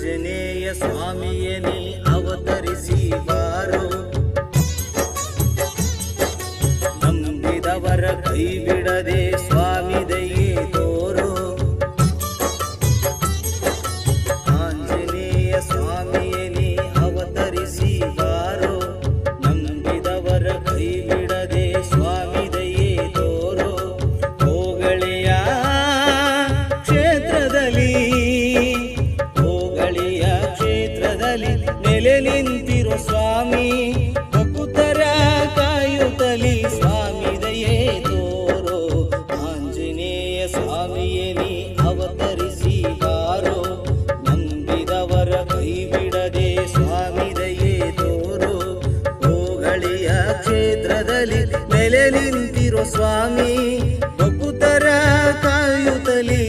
ಆಂಜನೇಯ ಸ್ವಾಮಿಯೇ ನೀ ಅವತರಿಸಿ ಬಾರೋ ನಂಬಿದವರ ಕೈ ಬಿಡದೆ ಸ್ವಾ ನೆಲೆ ನಿಂತಿರೋ ಸ್ವಾಮಿ ಭಕ್ತರ ಕಾಯುತ್ತಲಿ ಸ್ವಾಮಿ ದಯೇ ತೋರೋ. ಆಂಜನೇಯ ಸ್ವಾಮಿಯೇ, ನೀ ಅವತರಿಸಿ ಬಾರೋ ನಂಬಿದವರ ಕೈ ಬಿಡದೆ ಸ್ವಾಮಿ ದಯೇ ತೋರೋ. ಹೋಗಳಿಯ ಕ್ಷೇತ್ರದಲ್ಲಿ ನೆಲೆ ನಿಂತಿರೋ ಸ್ವಾಮಿ ಭಕ್ತರ ಕಾಯುತ್ತಲಿ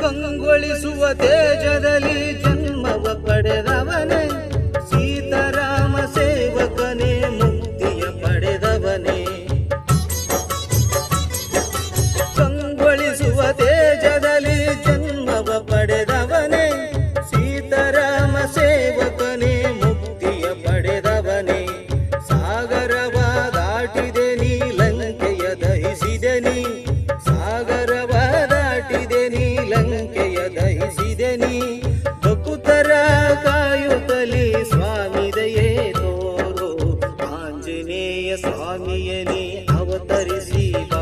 ಕಂಗೊಳಿಸುವ ತೇಜದಲ್ಲಿ ಜನ್ಮವ ಪಡೆದವನೇ. ಆಂಜನೇಯ ಸ್ವಾಮಿಯಲಿ ಅವತರಿಸಿ ಬಾರೋ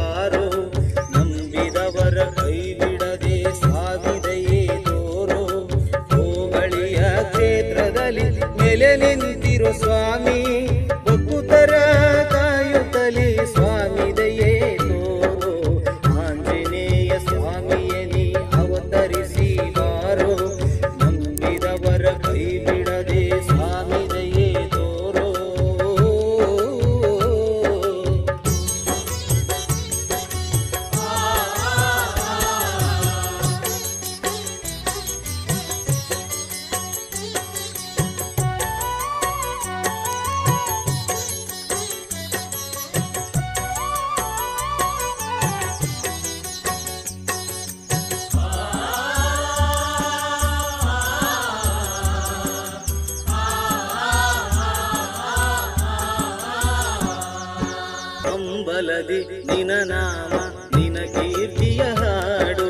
ನಿನ ನಾಮ ನಿನ ಕೀರ್ತಿಯ ಹಾಡು.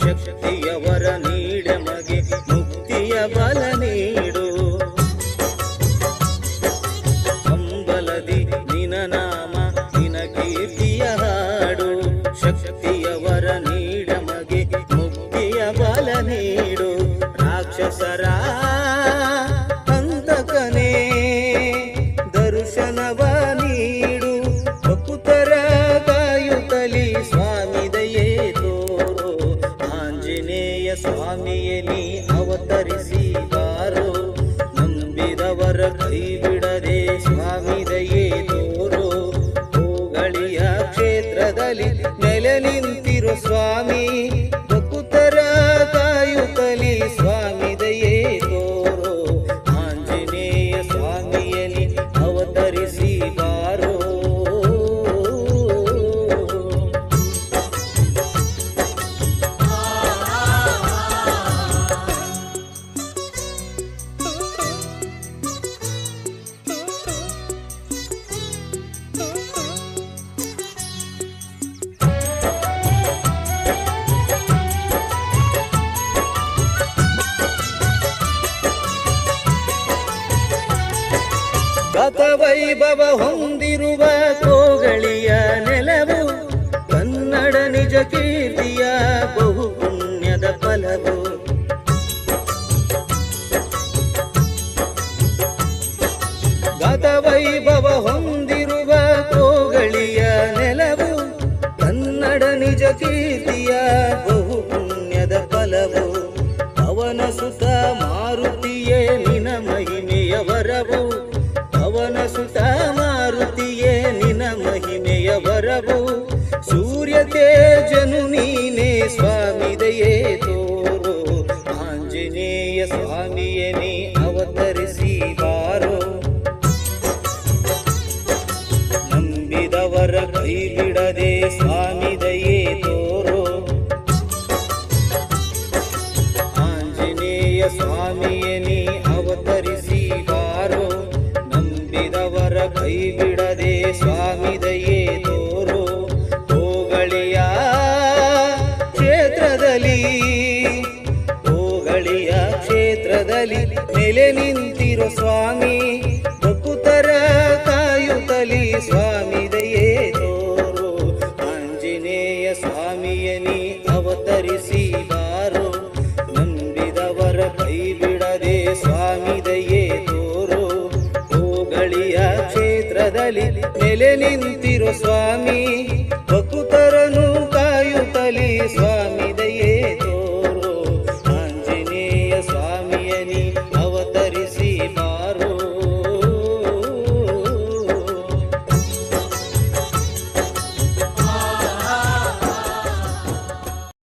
ಶಕ್ತಿಯವರ ನೀಡ ಮಗೆ ಮುಕ್ತಿಯ ಬಲ ನೀಡು. ಕಂಬಲದಿ ನಿನ ನಾಮ ನಿನ ಕೀರ್ತಿಯ ಹಾಡು. ಶಕ್ತಿಯವರ ಗತವೈಭವ ಹೊಂದಿರುವ ಕೋಗಳಿಯ ನೆಲವು, ಕನ್ನಡ ನಿಜ ಕೀರ್ತಿಯ ಬಹು ಪುಣ್ಯದ ಫಲವು. ಗತವೈಭವ ಹೊಂದಿರುವ ಕೋಗಳಿಯ ನೆಲವು, ಕನ್ನಡ ನಿಜ ಕೀರ್ತಿಯ ನಂಬಿದವರ ಕೈ ಬಿಡದೆ ಸ್ವಾಮಿ ದಯೆ ತೋರೋ. ಆಂಜನೇಯ ಸ್ವಾಮಿಯೇ ನೀ ಅವತರಿಸಿ ಬಾರೋ. ನಂಬಿದವರ ಕೈ ಬಿಡದೆ ಸ್ವಾಮಿ ದಯೆ ತೋರೋ. ಹೋಗಳಿಯ ಕ್ಷೇತ್ರದಲ್ಲಿ ಹೋಗಳಿಯ ಕ್ಷೇತ್ರದಲ್ಲಿ ನೆಲೆ ನಿಂತಿರೋ ಸ್ವಾಮಿ. ಹೋಗಳಿಯ ಕ್ಷೇತ್ರದಲ್ಲಿ ನೆಲೆ ನಿಂತಿರೋ ಸ್ವಾಮಿ